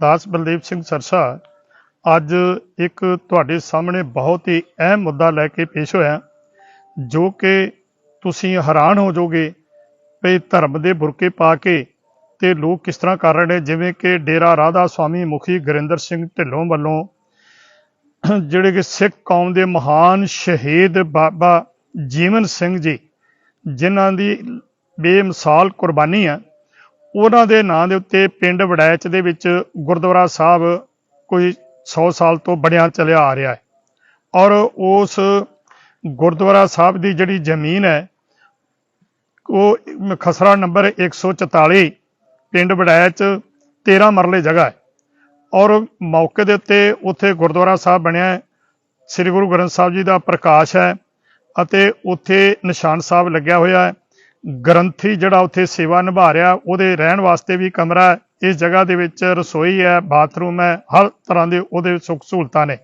ਦਾਸ ਬਲਦੇਵ ਸਿੰਘ ਸਰਸਾ ਅੱਜ ਇੱਕ ਤੁਹਾਡੇ ਸਾਹਮਣੇ ਬਹੁਤ ਹੀ ਅਹਿਮ ਮੁੱਦਾ ਲੈ ਕੇ ਪੇਸ਼ ਹੋਇਆ, ਜੋ ਕਿ ਤੁਸੀਂ ਹੈਰਾਨ ਹੋ ਜਾਓਗੇ ਵੀ ਧਰਮ ਦੇ ਬੁਰਕੇ ਪਾ ਕੇ ਤੇ ਲੋਕ ਕਿਸ ਤਰ੍ਹਾਂ ਕਰ ਰਹੇ ਨੇ, ਜਿਵੇਂ ਕਿ ਡੇਰਾ ਰਾਧਾ ਸਵਾਮੀ ਮੁਖੀ ਗੁਰਿੰਦਰ ਸਿੰਘ ਢਿੱਲੋਂ ਵੱਲੋਂ ਜਿਹੜੇ ਕਿ ਸਿੱਖ ਕੌਮ ਦੇ ਮਹਾਨ ਸ਼ਹੀਦ ਬਾਬਾ ਜੀਵਨ ਸਿੰਘ ਜੀ, ਜਿਨ੍ਹਾਂ ਦੀ ਬੇਮਿਸਾਲ ਕੁਰਬਾਨੀ ਆ ਉਹਨਾਂ ਦੇ ਨਾਂ ਦੇ ਉੱਤੇ ਪਿੰਡ ਵੜੈਚ ਦੇ ਵਿੱਚ ਗੁਰਦੁਆਰਾ ਸਾਹਿਬ ਕੋਈ 100 ਸਾਲ ਤੋਂ ਬਣਿਆ ਚੱਲਿਆ ਆ ਰਿਹਾ ਹੈ। ਔਰ ਉਸ ਗੁਰਦੁਆਰਾ ਸਾਹਿਬ ਦੀ ਜਿਹੜੀ ਜ਼ਮੀਨ ਹੈ, ਉਹ ਖਸਰਾ ਨੰਬਰ 144 ਪਿੰਡ ਵੜੈਚ 13 ਮਰਲੇ ਜਗ੍ਹਾ ਹੈ। ਔਰ ਮੌਕੇ ਦੇ ਉੱਤੇ ਉੱਥੇ ਗੁਰਦੁਆਰਾ ਸਾਹਿਬ ਬਣਿਆ ਹੈ। ਸ੍ਰੀ ਗੁਰੂ ਗ੍ਰੰਥ ਸਾਹਿਬ ਜੀ ਦਾ ਪ੍ਰਕਾਸ਼ ਹੈ ਅਤੇ ਉੱਥੇ ਨਿਸ਼ਾਨ ਸਾਹਿਬ ਲੱਗਿਆ ਹੋਇਆ ਹੈ। ਗ੍ਰੰਥੀ ਜਿਹੜਾ ਉੱਥੇ ਸੇਵਾ ਨਿਭਾ ਰਿਹਾ, ਉਹਦੇ ਰਹਿਣ ਵਾਸਤੇ ਵੀ ਕਮਰਾ ਹੈ, ਇਸ ਜਗ੍ਹਾ ਦੇ ਵਿੱਚ ਰਸੋਈ ਹੈ, ਬਾਥਰੂਮ ਹੈ, ਹਰ ਤਰ੍ਹਾਂ ਦੇ ਉਹਦੇ ਸੁੱਖ ਸਹੂਲਤਾਂ ਨੇ।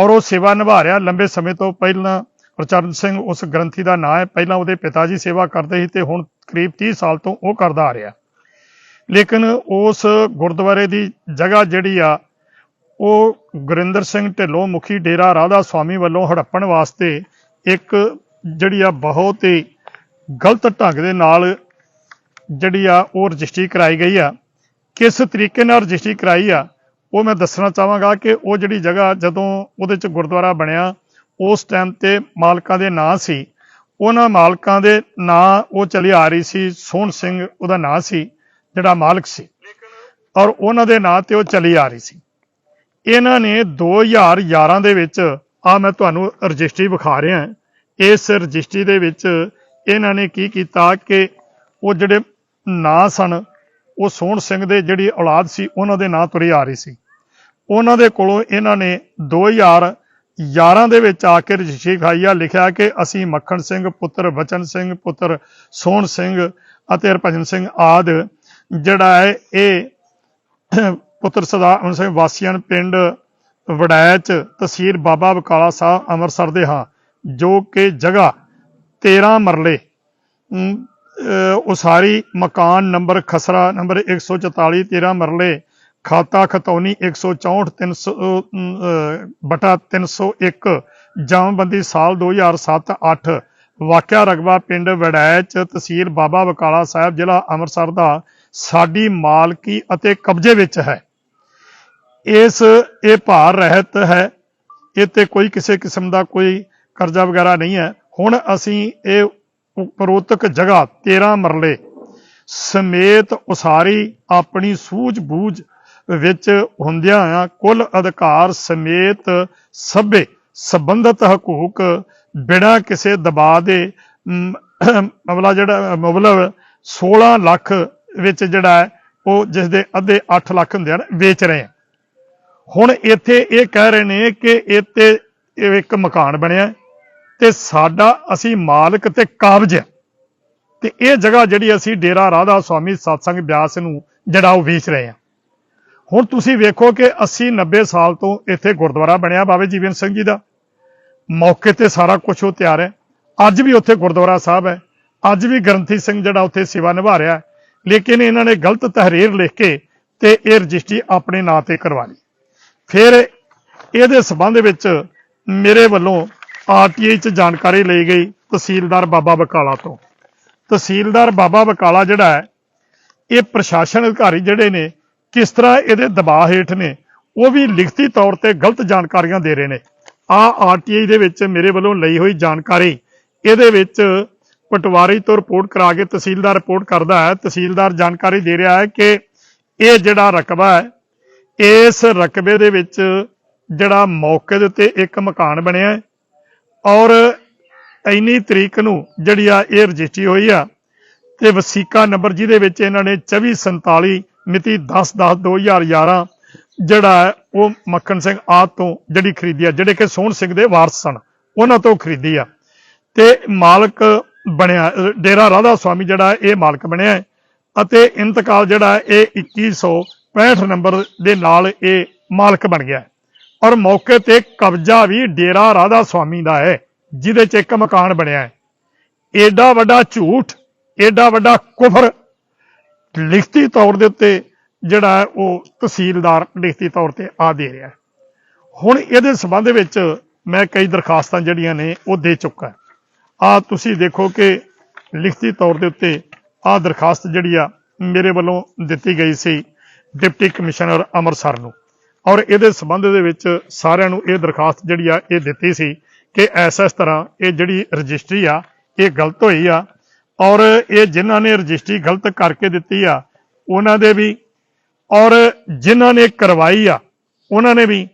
ਔਰ ਉਹ ਸੇਵਾ ਨਿਭਾ ਰਿਹਾ, ਲੰਬੇ ਸਮੇਂ ਤੋਂ ਪਹਿਲਾਂ ਪ੍ਰਚਰਨ ਸਿੰਘ ਉਸ ਗ੍ਰੰਥੀ ਦਾ ਨਾਂ ਹੈ, ਪਹਿਲਾਂ ਉਹਦੇ ਪਿਤਾ ਜੀ ਸੇਵਾ ਕਰਦੇ ਸੀ ਤੇ ਹੁਣ ਕਰੀਬ 30 ਸਾਲ ਤੋਂ ਉਹ ਕਰਦਾ ਆ ਰਿਹਾ। ਲੇਕਿਨ ਉਸ ਗੁਰਦੁਆਰੇ ਦੀ ਜਗ੍ਹਾ ਜਿਹੜੀ ਆ, ਉਹ ਗੁਰਿੰਦਰ ਸਿੰਘ ਢਿੱਲੋਂ ਮੁਖੀ ਡੇਰਾ ਰਾਧਾ ਸਵਾਮੀ ਵੱਲੋਂ ਹੜੱਪਣ ਵਾਸਤੇ ਇੱਕ ਜਿਹੜੀ ਆ ਬਹੁਤ ਹੀ ਗਲਤ ਢੰਗ ਦੇ ਨਾਲ ਜਿਹੜੀ ਆ ਉਹ ਰਜਿਸਟਰੀ ਕਰਾਈ ਗਈ ਆ। ਕਿਸ ਤਰੀਕੇ ਨਾਲ ਰਜਿਸਟਰੀ ਕਰਾਈ ਆ, ਉਹ ਮੈਂ ਦੱਸਣਾ ਚਾਹਾਂਗਾ ਕਿ ਉਹ ਜਿਹੜੀ ਜਗ੍ਹਾ ਜਦੋਂ ਉਹਦੇ ਚ ਗੁਰਦੁਆਰਾ ਬਣਿਆ, ਉਸ ਟਾਈਮ ਤੇ ਮਾਲਕਾਂ ਦੇ ਨਾਂ ਸੀ। ਉਹਨਾਂ ਮਾਲਕਾਂ ਦੇ ਨਾਂ ਉਹ ਚਲੀ ਆ ਰਹੀ ਸੀ, ਸੋਹਣ ਸਿੰਘ ਉਹਦਾ ਨਾਂ ਸੀ, ਜਿਹੜਾ ਮਾਲਕ ਸੀ। ਔਰ ਉਹਨਾਂ ਦੇ ਨਾਂ ਤੇ ਉਹ ਚਲੀ ਆ ਰਹੀ ਸੀ। ਇਹਨਾਂ ਨੇ 2011 ਦੇ ਵਿੱਚ ਆ ਮੈਂ ਤੁਹਾਨੂੰ ਰਜਿਸਟਰੀ ਵਿਖਾ ਰਿਹਾ, ਇਸ ਰਜਿਸਟਰੀ ਦੇ ਵਿੱਚ ਇਹਨਾਂ ਨੇ ਕੀ ਕੀਤਾ ਕਿ ਉਹ ਜਿਹੜੇ ਨਾਂ ਸਨ, ਉਹ ਸੋਹਣ ਸਿੰਘ ਦੇ ਜਿਹੜੀ ਔਲਾਦ ਸੀ, ਉਹਨਾਂ ਦੇ ਨਾਂ ਤੁਰੇ ਆ ਰਹੀ ਸੀ। ਉਹਨਾਂ ਦੇ ਕੋਲੋਂ ਇਹਨਾਂ ਨੇ 2011 ਦੇ ਵਿੱਚ ਆ ਕੇ ਰਜਿਸਟਰੀ ਖਾਈ ਆ ਲਿਖਿਆ ਕਿ ਅਸੀਂ ਮੱਖਣ ਸਿੰਘ, ਪੁੱਤਰ ਬਚਨ ਸਿੰਘ, ਪੁੱਤਰ ਸੋਹਣ ਸਿੰਘ ਅਤੇ ਹਰਭਜਨ ਸਿੰਘ ਆਦ, ਜਿਹੜਾ ਹੈ, ਇਹ ਪੁੱਤਰ ਸਦਾ ਸਿੰਘ ਵਾਸੀਆਂ ਪਿੰਡ ਵੜੈਚ ਤਹਿਸੀਲ ਬਾਬਾ ਬਕਾਲਾ ਸਾਹਿਬ ਅੰਮ੍ਰਿਤਸਰ ਦੇ ਹਾਂ, ਜੋ ਕਿ ਜਗ੍ਹਾ 13 ਮਰਲੇ। ਉਸਾਰੀ ਮਕਾਨ ਨੰਬਰ ਖਸਰਾ ਨੰਬਰ 144 13 ਮਰਲੇ। ਖਾਤਾ ਖਤੌਨੀ 164 300 ਅਮ, ਅਹ, ਬਟਾ 301 ਜਮ੍ਹਾਂਬੰਦੀ ਸਾਲ 2007 8 ਵਾਕਿਆ ਰਗਬਾ ਪਿੰਡ ਵੜੈਚ ਤਹਿਸੀਲ ਬਾਬਾ ਬਕਾਲਾ ਸਾਹਿਬ ਜ਼ਿਲ੍ਹਾ ਅੰਮ੍ਰਿਤਸਰ ਦਾ ਸਾਡੀ ਮਾਲਕੀ ਅਤੇ ਕਬਜ਼ੇ ਵਿੱਚ ਹੈ। ਇਸ ਇਹ ਭਾਰ ਰਹਿਤ ਹੈ। ਇਹ ਤੇ ਕੋਈ ਕਿਸੇ ਕਿਸਮ ਦਾ ਕੋਈ ਕਰਜ਼ਾ ਵਗੈਰਾ ਨਹੀਂ ਹੈ। ਹੁਣ ਅਸੀਂ ਇਹ ਉਪਰੋਤਕ ਜਗ੍ਹਾ 13 ਮਰਲੇ ਸਮੇਤ ਉਸਾਰੀ ਆਪਣੀ ਸੂਝ-ਬੂਝ ਵਿੱਚ ਹੁੰਦਿਆਂ ਆ ਕੁੱਲ ਅਧਿਕਾਰ ਸਮੇਤ ਸਭੇ ਸੰਬੰਧਿਤ ਹਕੂਕ ਬਿਨਾਂ ਕਿਸੇ ਦਬਾਅ ਦੇ ਮ, ਮਬਲਾ ਜਿਹੜਾ ਮੁਬਲਗ 16 ਲੱਖ ਵਿੱਚ ਜਿਹੜਾ ਹੈ ਉਹ ਜਿਸ ਦੇ ਅੱਧੇ 8 ਲੱਖ ਹੁੰਦੇ ਹਨ ਵੇਚ ਰਹੇ ਆ ਹੁਣ ਇੱਥੇ ਇਹ ਕਹਿ ਰਹੇ ਨੇ ਕਿ ਇੱਥੇ ਇੱਕ ਮਕਾਨ ਬਣਿਆ। ਤੇ ਸਾਡਾ ਅਸੀਂ ਮਾਲਕ ਤੇ ਕਾਬਜ ਹੈ ਤੇ ਇਹ ਜਗ੍ਹਾ ਜਿਹੜੀ ਅਸੀਂ ਡੇਰਾ ਰਾਧਾ ਸਵਾਮੀ ਸਤਸੰਗ ਬਿਆਸ ਨੂੰ ਜਿਹੜਾ ਉਹ ਵੇਚ ਰਹੇ ਹਾਂ ਹੁਣ ਤੁਸੀਂ ਵੇਖੋ ਕਿ 80 90 ਸਾਲ ਤੋਂ ਇੱਥੇ ਗੁਰਦੁਆਰਾ ਬਣਿਆ ਬਾਬੇ ਜੀਵਨ ਸਿੰਘ ਜੀ ਦਾ। ਮੌਕੇ ਤੇ ਸਾਰਾ ਕੁਝ ਉਹ ਤਿਆਰ ਹੈ। ਅੱਜ ਵੀ ਉੱਥੇ ਗੁਰਦੁਆਰਾ ਸਾਹਿਬ ਹੈ। ਅੱਜ ਵੀ ਗ੍ਰੰਥੀ ਸਿੰਘ ਜਿਹੜਾ ਉੱਥੇ ਸੇਵਾ ਨਿਭਾ ਰਿਹਾ ਲੇਕਿਨ ਇਹਨਾਂ ਨੇ ਗਲਤ ਤਹਰੀਰ ਲਿਖ ਕੇ ਤੇ ਇਹ ਰਜਿਸਟਰੀ ਆਪਣੇ ਨਾਂ ਤੇ ਕਰਵਾ ਲਈ। ਫਿਰ ਇਹਦੇ ਸਬੰਧ ਵਿੱਚ ਮੇਰੇ ਵੱਲੋਂ ਆਰਟੀਆਈ ਚ ਜਾਣਕਾਰੀ ਲਈ ਗਈ ਤਹਿਸੀਲਦਾਰ ਬਾਬਾ ਬਕਾਲਾ ਤੋਂ। ਤਹਿਸੀਲਦਾਰ ਬਾਬਾ ਬਕਾਲਾ ਜਿਹੜਾ ਹੈ, ਇਹ ਪ੍ਰਸ਼ਾਸਨ ਅਧਿਕਾਰੀ ਜਿਹੜੇ ਨੇ, ਕਿਸ ਤਰ੍ਹਾਂ ਇਹਦੇ ਦਬਾਅ ਹੇਠ ਨੇ, ਉਹ ਵੀ ਲਿਖਤੀ ਤੌਰ ਤੇ ਗਲਤ ਜਾਣਕਾਰੀਆਂ ਦੇ ਰਹੇ ਨੇ। ਆ ਆਰਟੀਆਈ ਦੇ ਵਿੱਚ ਮੇਰੇ ਵੱਲੋਂ ਲਈ ਹੋਈ ਜਾਣਕਾਰੀ, ਇਹਦੇ ਵਿੱਚ ਪਟਵਾਰੀ ਤੋਂ ਰਿਪੋਰਟ ਕਰਾ ਕੇ ਤਹਿਸੀਲਦਾਰ ਰਿਪੋਰਟ ਕਰਦਾ ਹੈ। ਤਹਿਸੀਲਦਾਰ ਜਾਣਕਾਰੀ ਦੇ ਰਿਹਾ ਹੈ ਕਿ ਇਹ ਜਿਹੜਾ ਰਕਬਾ ਹੈ, ਇਸ ਰਕਬੇ ਦੇ ਵਿੱਚ ਜਿਹੜਾ ਮੌਕੇ ਦੇ ਉੱਤੇ ਇੱਕ ਮਕਾਨ ਬਣਿਆ ਹੈ ਔਰ ਇੰਨੀ ਤਰੀਕ ਨੂੰ ਜਿਹੜੀ ਆ ਇਹ ਰਜਿਸਟਰੀ ਹੋਈ ਆ ਤੇ ਵਸੀਕਾ ਨੰਬਰ ਜਿਹਦੇ ਵਿੱਚ ਇਹਨਾਂ ਨੇ 2447 ਮਿਤੀ 10/10/2011 ਜਿਹੜਾ ਹੈ ਉਹ ਮੱਖਣ ਸਿੰਘ ਆਦ ਤੋਂ ਜਿਹੜੀ ਖਰੀਦੀ ਆ ਜਿਹੜੇ ਕਿ ਸੋਹਣ ਸਿੰਘ ਦੇ ਵਾਰਸ ਸਨ ਉਹਨਾਂ ਤੋਂ ਖਰੀਦੀ ਆ। ਤੇ ਮਾਲਕ ਬਣਿਆ ਡੇਰਾ ਰਾਧਾ ਸਵਾਮੀ ਜਿਹੜਾ ਇਹ ਮਾਲਕ ਬਣਿਆ ਹੈ ਅਤੇ ਇੰਤਕਾਲ ਜਿਹੜਾ ਹੈ, ਇਹ 2165 ਨੰਬਰ ਦੇ ਨਾਲ ਇਹ ਮਾਲਕ ਬਣ ਗਿਆ ਔਰ ਮੌਕੇ ਤੇ ਕਬਜ਼ਾ ਵੀ ਡੇਰਾ ਰਾਧਾ ਸਵਾਮੀ ਦਾ ਹੈ, ਜਿਹਦੇ ਚ ਇੱਕ ਮਕਾਨ ਬਣਿਆ ਹੈ। ਏਡਾ ਵੱਡਾ ਝੂਠ, ਏਡਾ ਵੱਡਾ ਕੁਫਰ ਲਿਖਤੀ ਤੌਰ ਦੇ ਉੱਤੇ ਜਿਹੜਾ ਹੈ ਉਹ ਤਹਿਸੀਲਦਾਰ ਲਿਖਤੀ ਤੌਰ ਤੇ ਆ ਦੇ ਰਿਹਾ ਹੈ। ਹੁਣ ਇਹਦੇ ਸੰਬੰਧ ਵਿੱਚ ਮੈਂ ਕਈ ਦਰਖਾਸਤਾਂ ਜਿਹੜੀਆਂ ਨੇ ਉਹ ਦੇ ਚੁੱਕਾ ਆ ਤੁਸੀਂ ਦੇਖੋ ਕਿ ਲਿਖਤੀ ਤੌਰ ਦੇ ਉੱਤੇ ਆ ਦਰਖਾਸਤ ਜਿਹੜੀ ਆ ਮੇਰੇ ਵੱਲੋਂ ਦਿੱਤੀ ਗਈ ਸੀ ਡਿਪਟੀ ਕਮਿਸ਼ਨਰ ਅੰਮ੍ਰਿਤਸਰ ਨੂੰ। ਔਰ ਇਹਦੇ ਸੰਬੰਧ ਦੇ ਵਿੱਚ ਸਾਰਿਆਂ ਨੂੰ ਇਹ ਦਰਖਾਸਤ ਜਿਹੜੀ ਆ, ਇਹ ਦਿੱਤੀ ਸੀ ਕਿ ਐਸ ਇਸ ਤਰ੍ਹਾਂ ਇਹ ਜਿਹੜੀ ਰਜਿਸਟਰੀ ਆ, ਇਹ ਗਲਤ ਹੋਈ ਆ। ਔਰ ਇਹ ਜਿਨ੍ਹਾਂ ਨੇ ਰਜਿਸਟਰੀ ਗਲਤ ਕਰਕੇ ਦਿੱਤੀ ਆ, ਉਹਨਾਂ ਦੇ ਵੀ। ਔਰ ਜਿਨ੍ਹਾਂ ਨੇ ਕਰਵਾਈ ਆ, ਉਹਨਾਂ ਨੇ ਵੀ।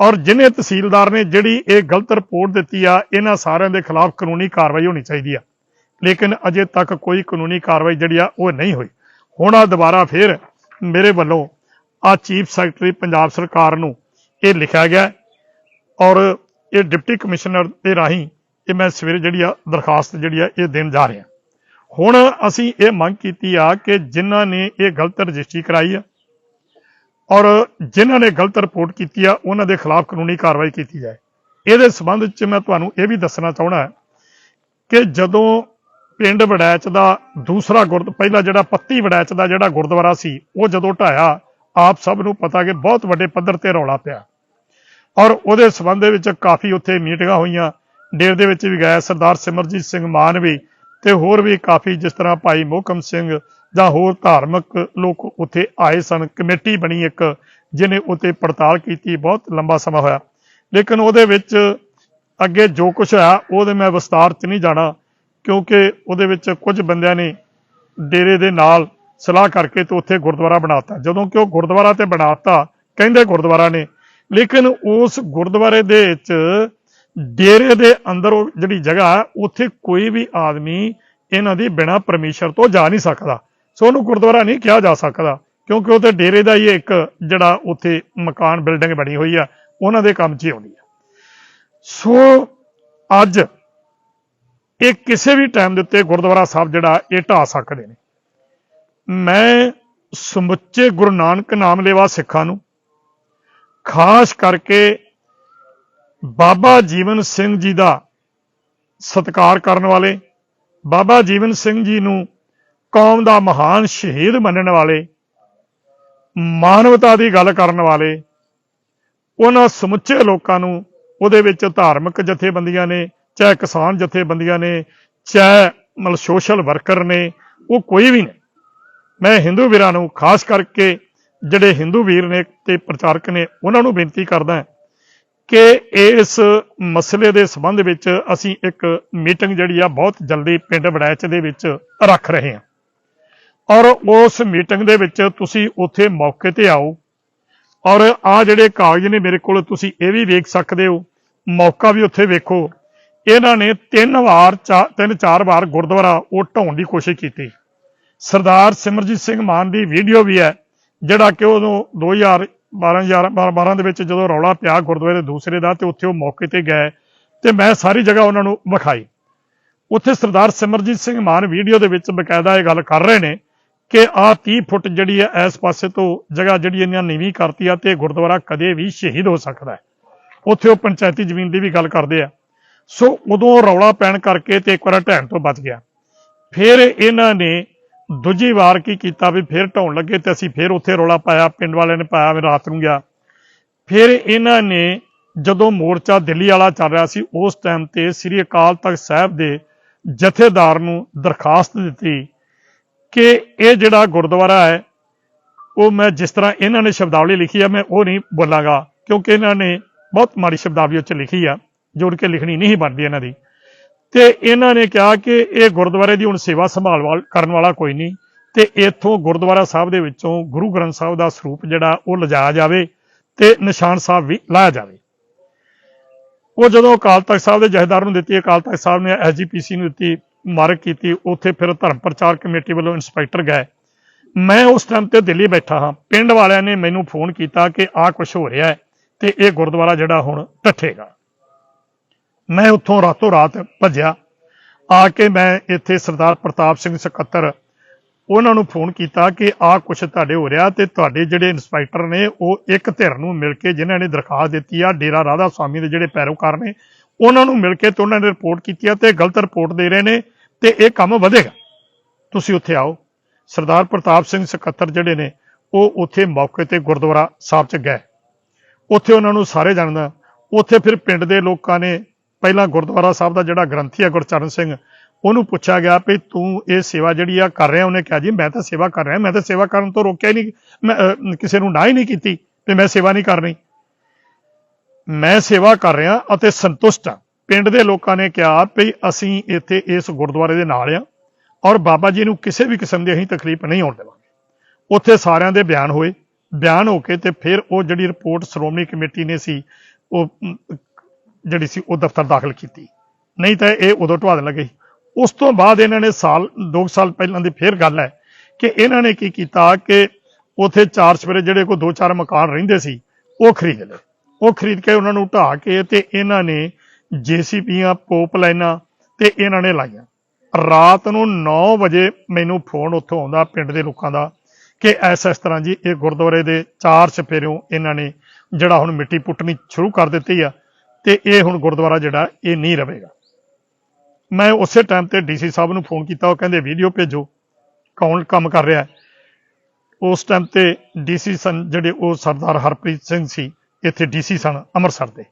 ਔਰ ਜਿਨੇ ਤਹਿਸੀਲਦਾਰ ਨੇ ਜਿਹੜੀ ਇਹ ਗਲਤ ਰਿਪੋਰਟ ਦਿੱਤੀ ਆ, ਇਹਨਾਂ ਸਾਰਿਆਂ ਦੇ ਖਿਲਾਫ ਕਾਨੂੰਨੀ ਕਾਰਵਾਈ ਹੋਣੀ ਚਾਹੀਦੀ ਆ। ਲੇਕਿਨ ਅਜੇ ਤੱਕ ਕੋਈ ਕਾਨੂੰਨੀ ਕਾਰਵਾਈ ਜਿਹੜੀ ਆ, ਉਹ ਨਹੀਂ ਹੋਈ। ਹੁਣ ਆ ਦੁਬਾਰਾ ਫੇਰ ਮੇਰੇ ਵੱਲੋਂ ਆ ਚੀਫ ਸੈਕਟਰੀ ਪੰਜਾਬ ਸਰਕਾਰ ਨੂੰ ਇਹ ਲਿਖਿਆ ਗਿਆ ਔਰ ਇਹ ਡਿਪਟੀ ਕਮਿਸ਼ਨਰ ਦੇ ਰਾਹੀਂ ਇਹ ਮੈਂ ਸਵੇਰੇ ਜਿਹੜੀ ਆ ਦਰਖਾਸਤ ਜਿਹੜੀ ਆ ਇਹ ਦੇਣ ਜਾ ਰਿਹਾ। ਹੁਣ ਅਸੀਂ ਇਹ ਮੰਗ ਕੀਤੀ ਆ ਕਿ ਜਿਨ੍ਹਾਂ ਨੇ ਇਹ ਗਲਤ ਰਜਿਸਟਰੀ ਕਰਾਈ ਆ ਔਰ ਜਿਨ੍ਹਾਂ ਨੇ ਗਲਤ ਰਿਪੋਰਟ ਕੀਤੀ ਆ, ਉਹਨਾਂ ਦੇ ਖਿਲਾਫ ਕਾਨੂੰਨੀ ਕਾਰਵਾਈ ਕੀਤੀ ਜਾਏ। ਇਹਦੇ ਸੰਬੰਧ ਵਿੱਚ ਮੈਂ ਤੁਹਾਨੂੰ ਇਹ ਵੀ ਦੱਸਣਾ ਚਾਹਣਾ ਕਿ ਜਦੋਂ ਪਿੰਡ ਵੜੈਚ ਦਾ ਦੂਸਰਾ ਗੁਰਦ, ਪਹਿਲਾ ਜਿਹੜਾ ਪੱਤੀ ਵੜੈਚ ਦਾ ਜਿਹੜਾ ਗੁਰਦੁਆਰਾ ਸੀ, ਉਹ ਜਦੋਂ ਢਾਇਆ ਆਪ ਸਭ ਨੂੰ ਪਤਾ ਕਿ ਬਹੁਤ ਵੱਡੇ ਪੱਧਰ ਤੇ ਰੌਲਾ ਪਿਆ। ਔਰ ਉਹਦੇ ਸਬੰਧ ਵਿੱਚ ਕਾਫੀ ਉੱਥੇ ਮੀਟਿੰਗਾਂ ਹੋਈਆਂ। ਡੇਰ ਦੇ ਵਿੱਚ ਵੀ ਗਏ ਸਰਦਾਰ ਸਿਮਰਜੀਤ ਸਿੰਘ ਮਾਨ ਵੀ ਤੇ ਹੋਰ ਵੀ ਕਾਫੀ ਜਿਸ ਤਰ੍ਹਾਂ ਭਾਈ ਮੋਹਕਮ ਸਿੰਘ ਜਾਂ ਹੋਰ ਧਾਰਮਿਕ ਲੋਕ ਉੱਥੇ ਆਏ ਸਨ। ਕਮੇਟੀ ਬਣੀ ਇੱਕ, ਜਿਹਨੇ ਉੱਤੇ ਪੜਤਾਲ ਕੀਤੀ। ਬਹੁਤ ਲੰਬਾ ਸਮਾਂ ਹੋਇਆ। ਲੇਕਿਨ ਉਹਦੇ ਵਿੱਚ ਅੱਗੇ ਜੋ ਕੁਝ ਹੋਇਆ, ਉਹਦੇ ਮੈਂ ਵਿਸਤਾਰ 'ਚ ਨਹੀਂ ਜਾਣਾ, ਕਿਉਂਕਿ ਉਹਦੇ ਵਿੱਚ ਕੁਝ ਬੰਦਿਆਂ ਨੇ ਡੇਰੇ ਦੇ ਨਾਲ ਸਲਾਹ ਕਰਕੇ ਤੇ ਉੱਥੇ ਗੁਰਦੁਆਰਾ ਬਣਾਤਾ। ਜਦੋਂ ਕਿ ਉਹ ਗੁਰਦੁਆਰਾ ਤੇ ਬਣਾਤਾ, ਕਹਿੰਦੇ ਗੁਰਦੁਆਰਾ ਨੇ, ਲੇਕਿਨ ਉਸ ਗੁਰਦੁਆਰੇ ਦੇ ਵਿੱਚ ਡੇਰੇ ਦੇ ਅੰਦਰ ਉਹ ਜਿਹੜੀ ਜਗ੍ਹਾ ਉੱਥੇ ਕੋਈ ਵੀ ਆਦਮੀ ਇਹਨਾਂ ਦੀ ਬਿਨਾ ਪਰਮਿਸ਼ਨ ਤੋਂ ਜਾ ਨਹੀਂ ਸਕਦਾ। ਸੋ ਉਹਨੂੰ ਗੁਰਦੁਆਰਾ ਨਹੀਂ ਕਿਹਾ ਜਾ ਸਕਦਾ, ਕਿਉਂਕਿ ਉਹ ਤੇ ਡੇਰੇ ਦਾ ਹੀ ਇੱਕ ਜਿਹੜਾ ਉੱਥੇ ਮਕਾਨ, ਬਿਲਡਿੰਗ ਬਣੀ ਹੋਈ ਆ, ਉਹਨਾਂ ਦੇ ਕੰਮ 'ਚ ਹੀ ਆਉਂਦੀ ਆ। ਸੋ ਅੱਜ ਇਹ ਕਿਸੇ ਵੀ ਟਾਈਮ ਦੇ ਉੱਤੇ ਗੁਰਦੁਆਰਾ ਸਾਹਿਬ ਜਿਹੜਾ ਇਹ ਢਾ ਸਕਦੇ ਨੇ। ਮੈਂ ਸਮੁੱਚੇ ਗੁਰੂ ਨਾਨਕ ਨਾਮ ਲੈਵਾ ਸਿੱਖਾਂ ਨੂੰ, ਖਾਸ ਕਰਕੇ ਬਾਬਾ ਜੀਵਨ ਸਿੰਘ ਜੀ ਦਾ ਸਤਿਕਾਰ ਕਰਨ ਵਾਲੇ, ਬਾਬਾ ਜੀਵਨ ਸਿੰਘ ਜੀ ਨੂੰ ਕੌਮ ਦਾ ਮਹਾਨ ਸ਼ਹੀਦ ਮੰਨਣ ਵਾਲੇ, ਮਾਨਵਤਾ ਦੀ ਗੱਲ ਕਰਨ ਵਾਲੇ, ਉਹਨਾਂ ਸਮੁੱਚੇ ਲੋਕਾਂ ਨੂੰ ਉਹਦੇ ਵਿੱਚ ਧਾਰਮਿਕ ਜਥੇਬੰਦੀਆਂ ਨੇ, ਚਾਹੇ ਕਿਸਾਨ ਜਥੇਬੰਦੀਆਂ ਨੇ, ਚਾਹੇ ਮਤਲਬ ਸੋਸ਼ਲ ਵਰਕਰ ਨੇ, ਉਹ ਕੋਈ ਵੀ ਨਹੀਂ। ਮੈਂ ਹਿੰਦੂ ਵੀਰਾਂ ਨੂੰ ਖਾਸ ਕਰਕੇ ਜਿਹੜੇ ਹਿੰਦੂ ਵੀਰ ਨੇ ਤੇ ਪ੍ਰਚਾਰਕ ਨੇ, ਉਹਨਾਂ ਨੂੰ ਬੇਨਤੀ ਕਰਦਾ ਕਿ ਇਸ ਮਸਲੇ ਦੇ ਸੰਬੰਧ ਵਿੱਚ ਅਸੀਂ ਇੱਕ ਮੀਟਿੰਗ ਜਿਹੜੀ ਆ ਬਹੁਤ ਜਲਦੀ ਪਿੰਡ ਵੜੈਚ ਦੇ ਵਿੱਚ ਰੱਖ ਰਹੇ ਹਾਂ। ਔਰ ਉਸ ਮੀਟਿੰਗ ਦੇ ਵਿੱਚ ਤੁਸੀਂ ਉੱਥੇ ਮੌਕੇ ਤੇ ਆਓ ਔਰ ਆ ਜਿਹੜੇ ਕਾਗਜ਼ ਨੇ ਮੇਰੇ ਕੋਲ, ਤੁਸੀਂ ਇਹ ਵੀ ਵੇਖ ਸਕਦੇ ਹੋ, ਮੌਕਾ ਵੀ ਉੱਥੇ ਵੇਖੋ। ਇਹਨਾਂ ਨੇ ਤਿੰਨ ਵਾਰ ਚਾ- ਤਿੰਨ ਚਾਰ ਵਾਰ ਗੁਰਦੁਆਰਾ ਉਹ ਢਾਉਣ ਦੀ ਕੋਸ਼ਿਸ਼ ਕੀਤੀ। ਸਰਦਾਰ ਸਿਮਰਜੀਤ ਸਿੰਘ ਮਾਨ ਦੀ ਵੀਡੀਓ ਵੀ ਹੈ, ਜਿਹੜਾ ਕਿ ਉਦੋਂ 2012 12 ਦੇ ਵਿੱਚ ਜਦੋਂ ਰੌਲਾ ਪਿਆ ਗੁਰਦੁਆਰੇ ਦੇ ਦੂਸਰੇ ਦਾ ਤੇ ਉੱਥੇ ਉਹ ਮੌਕੇ ਤੇ ਗਏ ਤੇ ਮੈਂ ਸਾਰੀ ਜਗ੍ਹਾ ਉਹਨਾਂ ਨੂੰ ਵਿਖਾਈ। ਉੱਥੇ ਸਰਦਾਰ ਸਿਮਰਜੀਤ ਸਿੰਘ ਮਾਨ ਵੀਡੀਓ ਦੇ ਵਿੱਚ ਬਕਾਇਦਾ ਇਹ ਗੱਲ ਕਰ ਰਹੇ ਨੇ ਕਿ ਆਹ 30 ਫੁੱਟ ਜਿਹੜੀ ਹੈ ਇਸ ਪਾਸੇ ਤੋਂ ਜਗ੍ਹਾ ਜਿਹੜੀ ਇਹਨਾਂ ਨੀਵੀਂ ਕਰਤੀ ਆ ਤੇ ਗੁਰਦੁਆਰਾ ਕਦੇ ਵੀ ਸ਼ਹੀਦ ਹੋ ਸਕਦਾ ਹੈ। ਉੱਥੇ ਉਹ ਪੰਚਾਇਤੀ ਜ਼ਮੀਨ ਦੀ ਵੀ ਗੱਲ ਕਰਦੇ ਆ। ਸੋ ਉਦੋਂ ਰੌਲਾ ਪੈਣ ਕਰਕੇ ਤੇ ਇੱਕ ਵਾਰ ਢਹਿਣ ਤੋਂ ਬਚ ਗਿਆ। ਫਿਰ ਇਹਨਾਂ ਨੇ ਦੂਜੀ ਵਾਰ ਕੀ ਕੀਤਾ ਵੀ ਫਿਰ ਢਾਉਣ ਲੱਗੇ ਤੇ ਅਸੀਂ ਫਿਰ ਉੱਥੇ ਰੌਲਾ ਪਾਇਆ, ਪਿੰਡ ਵਾਲਿਆਂ ਨੇ ਪਾਇਆ ਮੈਂ ਰਾਤ ਨੂੰ ਗਿਆ। ਫਿਰ ਇਹਨਾਂ ਨੇ ਜਦੋਂ ਮੋਰਚਾ ਦਿੱਲੀ ਵਾਲਾ ਚੱਲ ਰਿਹਾ ਸੀ, ਉਸ ਟਾਈਮ ਤੇ ਸ੍ਰੀ ਅਕਾਲ ਤਖਤ ਸਾਹਿਬ ਦੇ ਜਥੇਦਾਰ ਨੂੰ ਦਰਖਾਸਤ ਦਿੱਤੀ ਕਿ ਇਹ ਜਿਹੜਾ ਗੁਰਦੁਆਰਾ ਹੈ, ਉਹ ਮੈਂ ਜਿਸ ਤਰ੍ਹਾਂ ਇਹਨਾਂ ਨੇ ਸ਼ਬਦਾਵਲੀ ਲਿਖੀ ਆ, ਮੈਂ ਉਹ ਨਹੀਂ ਬੋਲਾਂਗਾ, ਕਿਉਂਕਿ ਇਹਨਾਂ ਨੇ ਬਹੁਤ ਮਾੜੀ ਸ਼ਬਦਾਵਲੀ ਉੱਚ ਲਿਖੀ ਆ, ਜੋੜ ਕੇ ਲਿਖਣੀ ਨਹੀਂ ਬਣਦੀ ਇਹਨਾਂ ਦੀ। ਤੇ ਇਹਨਾਂ ਨੇ ਕਿਹਾ ਕਿ ਇਹ ਗੁਰਦੁਆਰੇ ਦੀ ਹੁਣ ਸੇਵਾ ਸੰਭਾਲ ਵਾਲ- ਕਰਨ ਵਾਲਾ ਕੋਈ ਨਹੀਂ ਤੇ ਇੱਥੋਂ ਗੁਰਦੁਆਰਾ ਸਾਹਿਬ ਦੇ ਵਿੱਚੋਂ ਗੁਰੂ ਗ੍ਰੰਥ ਸਾਹਿਬ ਦਾ ਸਰੂਪ ਜਿਹੜਾ ਉਹ ਲਿਜਾਇਆ ਜਾਵੇ ਤੇ ਨਿਸ਼ਾਨ ਸਾਹਿਬ ਵੀ ਲਾਇਆ ਜਾਵੇ। ਉਹ ਜਦੋਂ ਅਕਾਲ ਤਖਤ ਸਾਹਿਬ ਦੇ ਜਥੇਦਾਰ ਨੂੰ ਦਿੱਤੀ, ਅਕਾਲ ਤਖਤ ਸਾਹਿਬ ਨੇ ਐਸਜੀਪੀਸੀ ਨੂੰ ਦਿੱਤੀ ਮਾਰਕ ਕੀਤੀ, ਉੱਥੇ ਫਿਰ ਧਰਮ ਪ੍ਰਚਾਰ ਕਮੇਟੀ ਵੱਲੋਂ ਇੰਸਪੈਕਟਰ ਗਏ। ਮੈਂ ਉਸ ਟਾਈਮ ਤੇ ਦਿੱਲੀ ਬੈਠਾ ਹਾਂ। ਪਿੰਡ ਵਾਲਿਆਂ ਨੇ ਮੈਨੂੰ ਫੋਨ ਕੀਤਾ ਕਿ ਆਹ ਕੁਝ ਹੋ ਰਿਹਾ ਹੈ ਤੇ ਇਹ ਗੁਰਦੁਆਰਾ ਜਿਹੜਾ ਹੁਣ ਟੱਠੇਗਾ ਮੈਂ ਉੱਥੋਂ ਰਾਤੋਂ ਰਾਤ ਭੱਜਿਆ। ਆ ਕੇ ਮੈਂ ਇੱਥੇ ਸਰਦਾਰ ਪ੍ਰਤਾਪ ਸਿੰਘ ਸਕੱਤਰ, ਉਹਨਾਂ ਨੂੰ ਫੋਨ ਕੀਤਾ ਕਿ ਆਹ ਕੁਛ ਤੁਹਾਡੇ ਹੋ ਰਿਹਾ ਤੇ ਤੁਹਾਡੇ ਜਿਹੜੇ ਇੰਸਪੈਕਟਰ ਨੇ, ਉਹ ਇੱਕ ਧਿਰ ਨੂੰ ਮਿਲ ਕੇ ਜਿਨ੍ਹਾਂ ਨੇ ਦਰਖਾਸਤ ਦਿੱਤੀ ਆ, ਡੇਰਾ ਰਾਧਾ ਸਵਾਮੀ ਦੇ ਜਿਹੜੇ ਪੈਰੋਕਾਰ ਨੇ, ਉਹਨਾਂ ਨੂੰ ਮਿਲ ਕੇ ਤੇ ਉਹਨਾਂ ਨੇ ਰਿਪੋਰਟ ਕੀਤੀ ਆ ਤੇ ਗਲਤ ਰਿਪੋਰਟ ਦੇ ਰਹੇ ਨੇ ਤੇ ਇਹ ਕੰਮ ਵਧੇਗਾ। ਤੁਸੀਂ ਉੱਥੇ ਆਓ। ਸਰਦਾਰ ਪ੍ਰਤਾਪ ਸਿੰਘ ਸਕੱਤਰ ਜਿਹੜੇ ਨੇ, ਉਹ ਉੱਥੇ ਮੌਕੇ ਤੇ ਗੁਰਦੁਆਰਾ ਸਾਹਿਬ ਚ ਗਏ। ਉੱਥੇ ਉਹਨਾਂ ਨੂੰ ਸਾਰੇ ਜਾਣਦਾ। ਉੱਥੇ ਫਿਰ ਪਿੰਡ ਦੇ ਲੋਕਾਂ ਨੇ ਪਹਿਲਾਂ ਗੁਰਦੁਆਰਾ ਸਾਹਿਬ ਦਾ ਜਿਹੜਾ ਗ੍ਰੰਥੀ ਹੈ ਗੁਰਚਰਨ ਸਿੰਘ, ਉਹਨੂੰ ਪੁੱਛਿਆ ਗਿਆ ਵੀ ਤੂੰ ਇਹ ਸੇਵਾ ਜਿਹੜੀ ਆ ਕਰ ਰਿਹਾ? ਉਹਨੇ ਕਿਹਾ ਜੀ, ਮੈਂ ਤਾਂ ਸੇਵਾ ਕਰ ਰਿਹਾ, ਮੈਂ ਤਾਂ ਸੇਵਾ ਕਰਨ ਤੋਂ ਰੋਕਿਆ ਹੀ ਨਹੀਂ, ਮੈਂ ਕਿਸੇ ਨੂੰ ਨਾ ਹੀ ਨਹੀਂ ਕੀਤੀ ਤੇ ਮੈਂ ਸੇਵਾ ਨਹੀਂ ਕਰਨੀ। ਮੈਂ ਸੇਵਾ ਕਰ ਰਿਹਾ ਅਤੇ ਸੰਤੁਸ਼ਟ ਹਾਂ। ਪਿੰਡ ਦੇ ਲੋਕਾਂ ਨੇ ਕਿਹਾ ਵੀ ਅਸੀਂ ਇੱਥੇ ਇਸ ਗੁਰਦੁਆਰੇ ਦੇ ਨਾਲ ਆ ਔਰ ਬਾਬਾ ਜੀ ਨੂੰ ਕਿਸੇ ਵੀ ਕਿਸਮ ਦੀ ਅਸੀਂ ਤਕਲੀਫ ਨਹੀਂ ਹੋਣ ਦੇਵਾਂਗੇ। ਉੱਥੇ ਸਾਰਿਆਂ ਦੇ ਬਿਆਨ ਹੋਏ। ਬਿਆਨ ਹੋ ਕੇ ਤੇ ਫਿਰ ਉਹ ਜਿਹੜੀ ਰਿਪੋਰਟ ਸ਼੍ਰੋਮਣੀ ਕਮੇਟੀ ਨੇ ਸੀ, ਉਹ ਜਿਹੜੀ ਸੀ ਉਹ ਦਫ਼ਤਰ ਦਾਖਲ ਕੀਤੀ। ਨਹੀਂ ਤਾਂ ਇਹ ਉਦੋਂ ਢਵਾ ਦੇਣ ਲੱਗੇ। ਉਸ ਤੋਂ ਬਾਅਦ ਇਹਨਾਂ ਨੇ ਸਾਲ 2 ਸਾਲ ਪਹਿਲਾਂ ਦੀ ਫੇਰ ਗੱਲ ਹੈ ਕਿ ਇਹਨਾਂ ਨੇ ਕੀ ਕੀਤਾ ਕਿ ਉਥੇ ਚਾਰ ਸਵੇਰੇ ਜਿਹੜੇ ਕੋਈ ਦੋ ਚਾਰ ਮਕਾਨ ਰਹਿੰਦੇ ਸੀ, ਉਹ ਖਰੀਦ ਲਏ। ਉਹ ਖਰੀਦ ਕੇ ਉਹਨਾਂ ਨੂੰ ਢਾਹ ਕੇ ਤੇ ਇਹਨਾਂ ਨੇ ਜੀਸੀਪੀਆਂ ਪੋਪ ਲਾਈਨਾਂ ਤੇ ਇਹਨਾਂ ਨੇ ਲਾਈਆਂ। ਰਾਤ ਨੂੰ 9 ਵਜੇ ਮੈਨੂੰ ਫੋਨ ਉੱਥੋਂ ਆਉਂਦਾ ਪਿੰਡ ਦੇ ਲੋਕਾਂ ਦਾ ਕਿ ਐਸ ਇਸ ਤਰ੍ਹਾਂ ਜੀ ਇਹ ਗੁਰਦੁਆਰੇ ਦੇ ਚਾਰ ਚਪੇਰਿਓਂ ਇਹਨਾਂ ਨੇ ਜਿਹੜਾ ਹੁਣ ਮਿੱਟੀ ਪੁੱਟਣੀ ਸ਼ੁਰੂ ਕਰ ਦਿੱਤੀ ਆ ਤੇ ਇਹ ਹੁਣ ਗੁਰਦੁਆਰਾ ਜਿਹੜਾ, ਇਹ ਨਹੀਂ ਰਹੇਗਾ। ਮੈਂ ਉਸੇ ਟਾਈਮ ਤੇ ਡੀਸੀ ਸਾਹਿਬ ਨੂੰ ਫੋਨ ਕੀਤਾ, ਉਹ ਕਹਿੰਦੇ, ਵੀਡੀਓ ਭੇਜੋ। ਕੌਣ ਕੰਮ ਕਰ ਰਿਹਾ ਉਸ ਟਾਈਮ ਤੇ ਡੀਸੀ ਸਨ, ਜਿਹੜੇ ਉਹ ਸਰਦਾਰ ਹਰਪ੍ਰੀਤ ਸਿੰਘ ਸੀ, ਇੱਥੇ ਡੀਸੀ ਸਨ, ਅੰਮ੍ਰਿਤਸਰ ਦੇ।